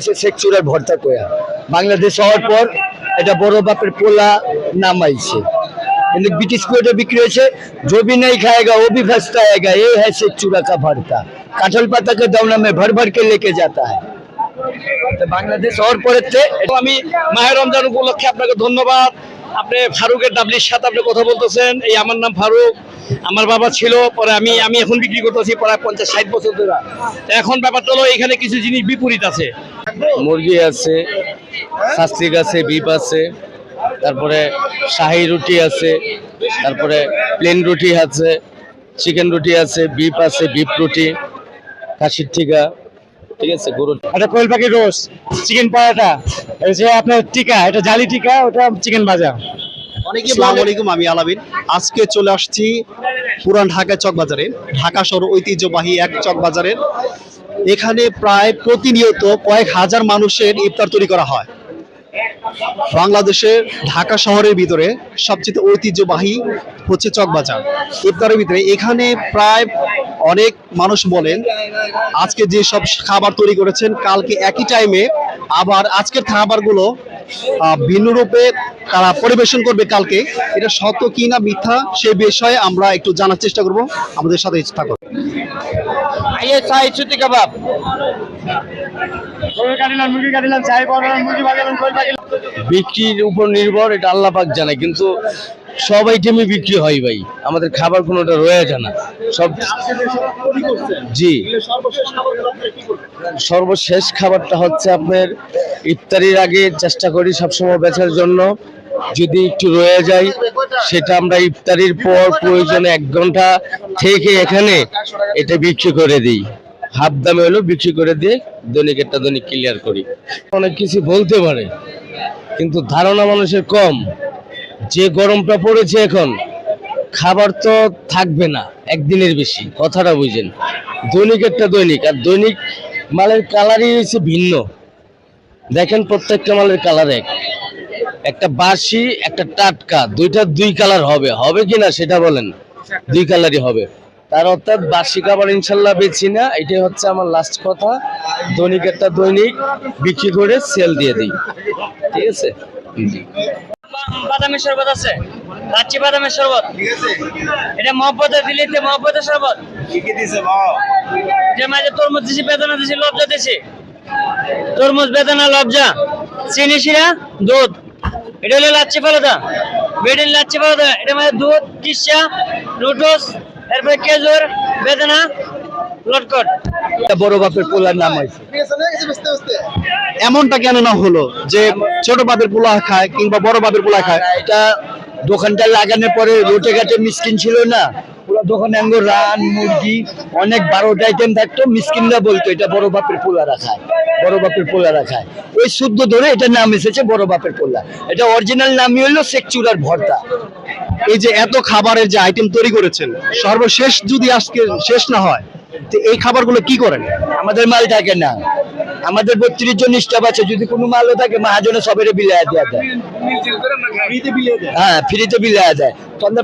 এসে শেখ চুরার ভর্তা বাংলাদেশ হওয়ার পর এটা বড় বাপের পোলা নামাইছে। কিন্তু ব্রিটিশ বিক্রি হয়েছে জবি খায়গা ও আয়গা হ্যাঁ শেখ চুরা কা কাঁঠাল ভর ভর কে লেকে যাতা হ্যাঁ বাংলাদেশ হওয়ার আমি মাহের রমজান উপলক্ষে আপনাকে ধন্যবাদ। আপনি ফারুকের ডাবলির সাথে আপনি কথা বলতেছেন। এই আমার নাম ফারুক। আমার বাবা ছিল, পরে আমি আমি এখন বিক্রি করতেছি প্রায় পঞ্চাশ ষাট বছর ধরে। এখন ব্যাপারটা হলো এখানে কিছু জিনিস বিপরীত আছে। মুরগি আছে শাস্ত্রিক আছে বিপ আছে তারপরে শাহি রুটি আছে তারপরে প্লেন রুটি আছে চিকেন রুটি আছে বিপ আছে বিপ রুটি খাসির টিকা ঠিক আছে গরু এটা কোয়েল পাখির রোস্ট চিকেন পরোটা এই যে আপনার টিকা এটা জালি টিকা ওটা চিকেন ভাজা। আসসালামু আলাইকুম আমি আলামিন। আজকে চলে আসছি পুরান ঢাকা চক বাজারে ঢাকা শহর ঐতিহ্যবাহী এক চক বাজারের এখানে প্রায় প্রতিনিয়ত কয়েক হাজার মানুষের ইফতার তৈরি করা হয়। বাংলাদেশের ঢাকা শহরের ভিতরে সবচেয়ে ঐতিহ্যবাহী হচ্ছে চকবাজার ইফতারের ভিতরে এখানে প্রায় অনেক মানুষ বলেন, আজকে যে সব খাবার তৈরি করেছেন, কালকে একই টাইমে আবার আজকের খাবারগুলো ভিন্ন রূপে তারা পরিবেশন করবে কালকে। এটা সত্য কি না মিথ্যা সে বিষয়ে আমরা একটু জানার চেষ্টা করব। আমাদের সাথে থাকুন। আইয়ে চাই ছুটি কাবাব বিক্রির উপর নির্ভর এটা আল্লাহ পাক জানে কিন্তু সব আইটেমই বিক্রি হয় ভাই। আমাদের খাবার কোনোটা রয়ে যায় না। সব জি। সর্বশেষ খাবারটা হচ্ছে আপনার ইফতারির আগে চেষ্টা করি সবসময় বেচার জন্য। যদি একটু রয়ে যায় সেটা আমরা ইফতারির পর প্রয়োজনে এক ঘণ্টা থেকে এখানে এটা বিক্রি করে দিই। হাফ দামে হলেও বিক্রি করে দিয়ে একটা দৈনিক ক্লিয়ার করি। অনেক কিছু বলতে পারে, কিন্তু ধারণা মানুষের কম। যে গরমটা পড়েছে এখন, খাবার তো থাকবে না, একদিনের বেশি, কথাটা বুঝেন। দৈনিক একটা দৈনিক, আর দৈনিক মালের কালারই হচ্ছে ভিন্ন। দেখেন প্রত্যেকটা মালের কালার এক। একটা বাসি একটা টাটকা দুইটা দুই কালার হবে। হবে কিনা সেটা বলেন। দুই কালারই হবে। তার অর্থাৎ বাসি খাবার ইনশাল্লাহ বেচি না। এটাই হচ্ছে আমার লাস্ট কথা। দৈনিক একটা দৈনিক বিক্রি করে সেল দিয়ে দিই। ঠিক আছে? বাদামের শরবত আছে। লাচ্ছি বাদামের শরবত। এটা মহব্বতের দিল্লিতে মহব্বতের শরবত। যে মাঝে তরমুজ দিছি বেদনা দিছি লবজা দিছি। তরমুজ বেদনা লবজা চিনি শিরা দুধ। এটা হলো লাচ্ছি ফালুদা বেডিন লাচ্ছি ফালুদা এটা মানে দুধ, কিসা রুটোস এরপরে কেজুর বেদনা, লটকট। বড় বাপের পোলার নাম হয়েছে। এমনটা কেন না হলো যে ছোট বাপের পোলা খায় কিংবা বড় বাপের পোলা খায়? এটা দোকানটা লাগানোর পরে রোটে ঘাটে মিসকিন ছিল না? পুরো দোকানে আঙ্গুর, রান, মুরগি, অনেক বারোটা আইটেম থাকতো, মিসকিনরা বলতো, এটা বড় বাপের পোলারা খায় বড় বাপের পোলারা খায় ওই শুদ্ধ ধরে এটার নাম এসেছে বড় বাপের পোলা। এটা অরিজিনাল নামই হলো শেখ চুরার ভর্তা। এই যে এত খাবারের যে আইটেম তৈরি করেছেন, সর্বশেষ যদি আজকে শেষ না হয়, তো এই খাবারগুলো কি করেন? আমাদের মাল থাকে না। আমাদের বত্রিশ জন স্টাফ আছে, যদি কোনো মালও থাকে, মহাজনে সবের বিলায়া দেওয়া যায়। হ্যাঁ ফ্রিতে বিলায়া যায়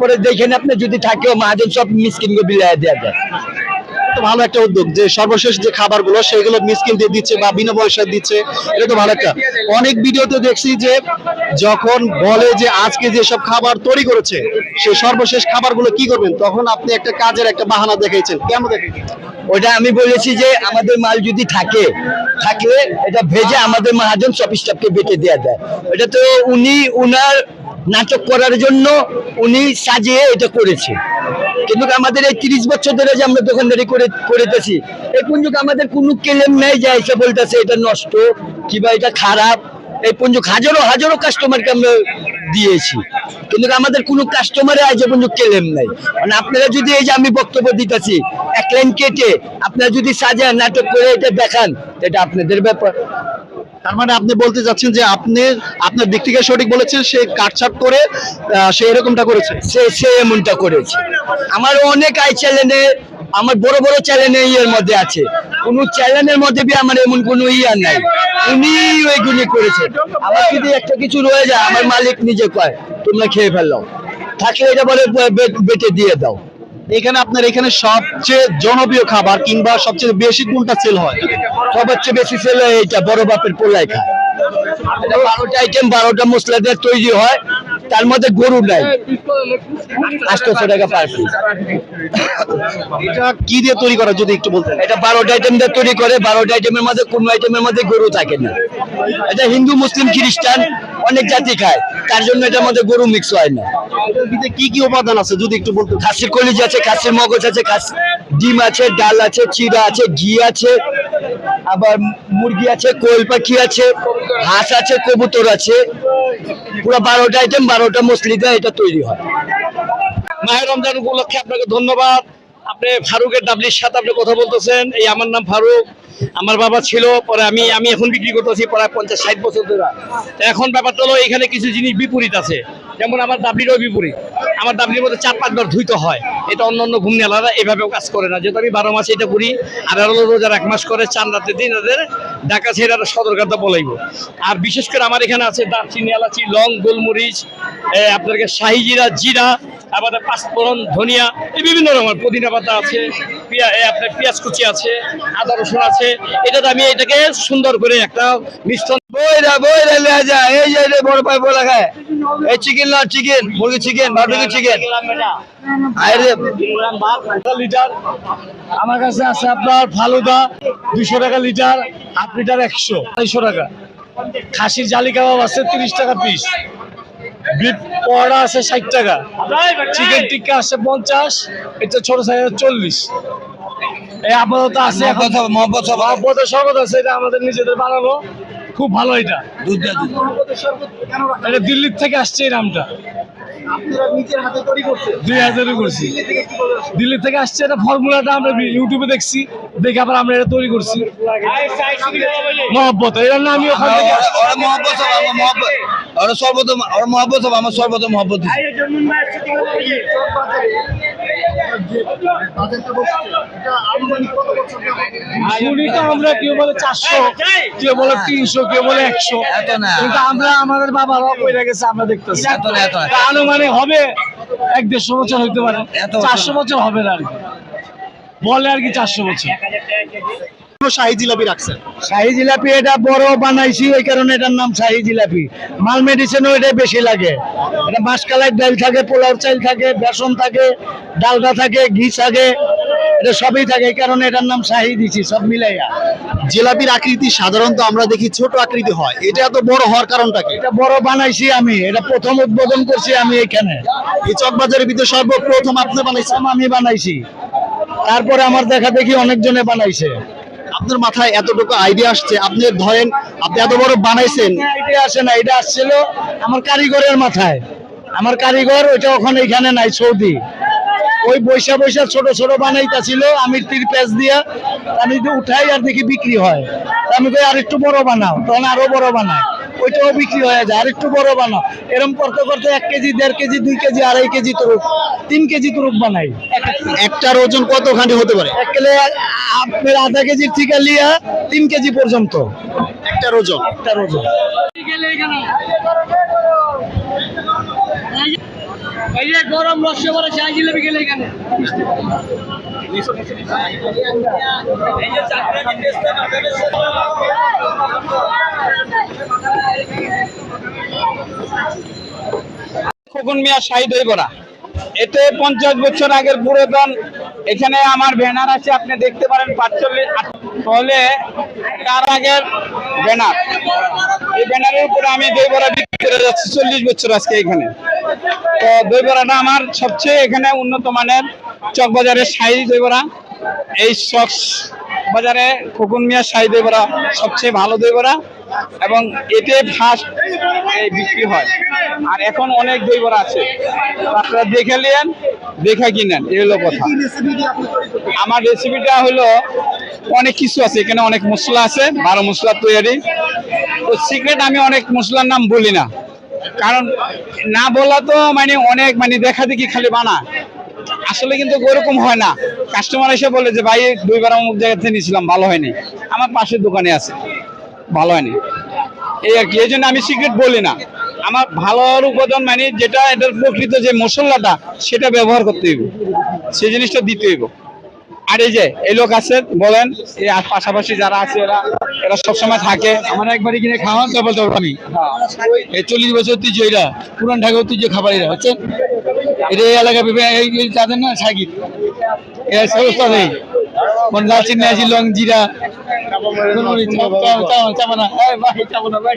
পরে দেখেন আপনি যদি থাকেও, মহাজন সব মিসকিনকে বিলায়া দেওয়া যায়। ভালো একটা উদ্যোগ, যে সর্বশেষ যে খাবারগুলো, সেগুলো মিসকিন দিয়ে দিচ্ছে বা বিনা পয়সায় দিচ্ছে, এটা তো ভালো একটা। অনেক ভিডিওতে দেখছি যে, যখন বলে যে আজকে যে সব খাবার তৈরি করেছে, সে সর্বশেষ খাবারগুলো কি করবেন, তখন আপনি একটা কাজের একটা বাহানা দেখিয়েছেন কেন দেখেছেন ওটা আমি বলেছি যে, আমাদের মাল যদি থাকে থাকলে এটা ভেজে আমাদের মহাজন সব স্টাফকে বেটে দেওয়া যায়। এটা তো উনি, উনার নাটক করার জন্য উনি সাজিয়ে এটা করেছে। কিন্তু আমাদের এই তিরিশ বছর ধরে যে আমরা দোকানদারি করে, করেতেছি, এখন যুগ আমাদের কোনো কেলেম নেই যায় এসে বলতেছে, এটা নষ্ট, কিংবা এটা খারাপ। এই পর্যন্ত হাজারো হাজারো কাস্টমারকে আমরা দিয়েছি। কিন্তু আমাদের কোনো কাস্টমারে আজ পর্যন্ত কেলেম নাই। মানে আপনারা যদি এই যে আমি বক্তব্য দিতেছি এক লাইন কেটে আপনারা যদি সাজান নাটক করে এটা দেখান এটা আপনাদের ব্যাপার। তার মানে আপনি বলতে যাচ্ছেন যে আপনি আপনার দিক থেকে সঠিক বলেছেন সে কাটছাট করে সে এরকমটা করেছে? সে সে এমনটা করেছে। আমার অনেক আই চ্যানেলে আমার বড় বড় চ্যানেলে ইয়ের মধ্যে আছে। কোন চ্যানেলের মধ্যে বি আমার এমন কোনো ইয়া নাই। উনি ওইগুলি করেছে আমার যদি একটা কিছু রয়ে যায়, আমার মালিক নিজে কয়, তোমরা খেয়ে ফেললাম থাকলে এটা বলে বেটে দিয়ে দাও। এখানে আপনার এখানে সবচেয়ে জনপ্রিয় খাবার কিংবা সবচেয়ে বেশি কোনটা সেল হয়? সবার চেয়ে বেশি হয় এইটা, বড় বাপের পোলাই খায়। এটা বারোটা আইটেম বারোটা মশলা দিয়ে তৈরি হয়। তার মধ্যে গরু নাই আটশোশো টাকা পার পিস এটা কি দিয়ে তৈরি করা যদি একটু বলতেন? এটা বারোটা আইটেম দিয়ে তৈরি করে বারোটা আইটেমের মধ্যে কোনো আইটেমের মধ্যে গরু থাকে না। এটা হিন্দু মুসলিম খ্রিস্টান অনেক জাতি খায়। তার জন্য এটার মধ্যে গরু মিক্স হয় না। কি কি উপাদান আছে যদি একটু বলতেন? খাসির কলিজ আছে খাসির মগজ আছে খাসি ডিম আছে ডাল আছে চিড়া আছে ঘি আছে আবার মুরগি আছে কোয়েল পাখি আছে হাঁস আছে কবুতর আছে। পুরো বারোটা আইটেম বারোটা মছলি দিয়ে এটা তৈরি হয়। মাহের রমজান উপলক্ষে আপনাকে ধন্যবাদ। আপনি ফারুকের ডাবলির সাথে আপনি কথা বলতেছেন। এই আমার নাম ফারুক। আমার বাবা ছিল পরে আমি আমি এখন বিক্রি করতেছি প্রায় পঞ্চাশ ষাট বছর ধরে। এখন ব্যাপারটা হলো এখানে কিছু জিনিস বিপরীত আছে। যেমন আমার ডাবলিরও বিপরীত। আমার ডাবলির মধ্যে চার পাঁচবার ধুইতে হয়। এটা অন্য অন্য ঘুমনি আলাদা এভাবেও কাজ করে না। যেহেতু আমি বারো মাসে এটা করি আর আরও রোজার এক মাস করে চার রাতে দিন রাতের ঢাকা ছেড়ে আর সদরকারটা বলাইব। আর বিশেষ করে আমার এখানে আছে দারচিনি এলাচি লং গোলমরিচ এ, আপনাকে শাহি জিরা জিরা আমাদের পাঁচফোড়ন ধনিয়া, এই বিভিন্ন রকমের পুদিনা পাতা আছে, পিয়া- আপনার পেঁয়াজ কুচি আছে, আদা রসুন আছে। এটাতে আমি এটাকে সুন্দর করে একটা মিশ্রণ বইরা বইরা লিয়া যায়। এই যে রে বড় পাই বলা খায়। এই চিকেন না, চিকেন মুরগি চিকেন বারবিকিউ চিকেন। লিটার। আমার কাছে আছে আপনার ফালুদা দুশো টাকা লিটার, হাফ লিটার একশো, আড়াইশো টাকা। খাসির জালি কাবাব আছে তিরিশ টাকা পিস। পড়া আছে ষাট টাকা। চিকেন টিক্কা আছে পঞ্চাশ এটা ছোট সাইজ চল্লিশ। এই আপাতত আছে সভা মহব্বতের শরবত আছে এটা আমাদের নিজেদের বানানো খুব ভালো এটা। এটা দিল্লির থেকে আসছে এই নামটা। আপনারা নিজের হাতে তৈরি করছেন। দুই হাজারে করছি। দিল্লি থেকে আসছে এটা ফর্মুলাটা আমরা ইউটিউবে দেখছি। দেখে আবার আমরা এটা তৈরি করছি। মহব্বত এর নাম আমি ওখান থেকে। ওরা আমার ওরা কেউ বলে চারশো কেউ বলে তিনশো কেউ বলে একশো। এত না। কিন্তু আমরা আমাদের বাবারা কইরা গেছে আমরা দেখতেছি। আনুমানিক হবে এক দেড়শো বছর হইতে পারে। এত চারশো বছর হবে না আর কি। বলে আর কি চারশো বছর। কোনো জিলাপি রাখছেন? শাহি জিলাপি এটা বড় বানাইছি ওই কারণে এটার নাম শাহি জিলাপি। মাল মেডিসিনও এটা বেশি লাগে। এটা মাসকালাই ডাল থাকে পোলাও চাল থাকে বেসন থাকে ডালটা থাকে ঘি থাকে এটা সবই থাকে এই কারণে এটার নাম শাহি দিছি সব মিলাইয়া। জিলাপির আকৃতি সাধারণত আমরা দেখি ছোট আকৃতি হয়। এটা এত বড় হওয়ার কারণটা কি? এটা বড় বানাইছি আমি এটা প্রথম উদ্বোধন করছি আমি এখানে। এই চকবাজারের ভিতরে সর্বপ্রথম আপনি বানাইছেন? আমি বানাইছি। তারপরে আমার দেখা দেখি অনেকজনে বানাইছে। আপনার মাথায় এতটুকু আইডিয়া আসছে আপনি ধরেন আপনি এত বড় বানাইছেন। এটা আসে না এটা আসছিল আমার কারিগরের মাথায়। আমার কারিগর ওইটা ওখানে এখানে নাই সৌদি। ওই বৈশা বৈশা ছোট ছোট বানাইতা ছিল আমি তীর পেঁচ দিয়া আমি উঠাই আর দেখি বিক্রি হয় তা আমি কই আরেকটু বড় বানাও তখন আরও বড় বানায়। ওইটাও বিক্রি হয়ে যায়। আরেকটু বড় বানাও। এরকম করতে করতে এক কেজি দেড় কেজি দুই কেজি আড়াই কেজি তুরুক তিন কেজি তুরুক বানাই। একটার ওজন কতখানি হতে পারে? এক কেলে আপনার আধা কেজির থেকে লিয়া তিন কেজি পর্যন্ত। একটার ওজন? একটা ওজন। এই যে গরম রস বলে চাই জিলেবি গেলে এখানে। এই যে চাকরি মিয়া শাহিদ বরা এতে পঞ্চাশ বছর আগের পুরাতন। এখানে আমার ব্যানার আছে, আপনি দেখতে পারেন পাঁচচল্লিশ। তাহলে তার আগের ব্যানার। এই ব্যানারের উপরে আমি দই বড়া বিক্রি করে যাচ্ছি, চল্লিশ বছর আজকে এখানে। তো দই বড়াটা আমার সবচেয়ে এখানে উন্নত মানের চকবাজারের দই বড়া এই চক বাজারে খোকন মিয়া শাহি দই বড়া সবচেয়ে ভালো দই বড়া এবং এতে ফার্স্ট বিক্রি হয়। আর এখন অনেক দই বড়া আছে। আপনারা দেখে নিন, দেখে কিনেন, এই হলো কথা। আমার রেসিপিটা হলো, অনেক কিছু আছে, এখানে অনেক মশলা আছে, বারো মশলা তৈরি। তো সিক্রেট আমি অনেক মশলার নাম বলি না। কারণ না বলা তো মানে অনেক মানে দেখা দেখি খালি বানা। আসলে কিন্তু ওরকম হয় না। কাস্টমার এসে বলে যে, ভাই দুইবার অমুক জায়গা নিয়েছিলাম, ভালো হয়নি। আমার পাশের দোকানে আছে। ভালো হয়নি। এই আর কি, এই জন্য আমি সিক্রেট বলি না। আমার ভালো হওয়ার উপাদান মানে যেটা এটার প্রকৃত যে মশলাটা, সেটা ব্যবহার করতে হবে সেই জিনিসটা দিতে হইব। আর এই যে, এই লোক আছে, বলেন এই পাশাপাশি যারা আছে এরা এরা সবসময় থাকে। আমার একবারই কিনে খাওয়ান তো বলতে পারব আমি। এই চল্লিশ বছর ঐতিহ্য এটা। পুরান ঢাকা ঐতিহ্য খাবার এটা হচ্ছে এটা এই এলাকা তাদের না, সাকিব। এর সমস্ত নেই। লং জিরা চাপা না ভাই চাবো না ভাই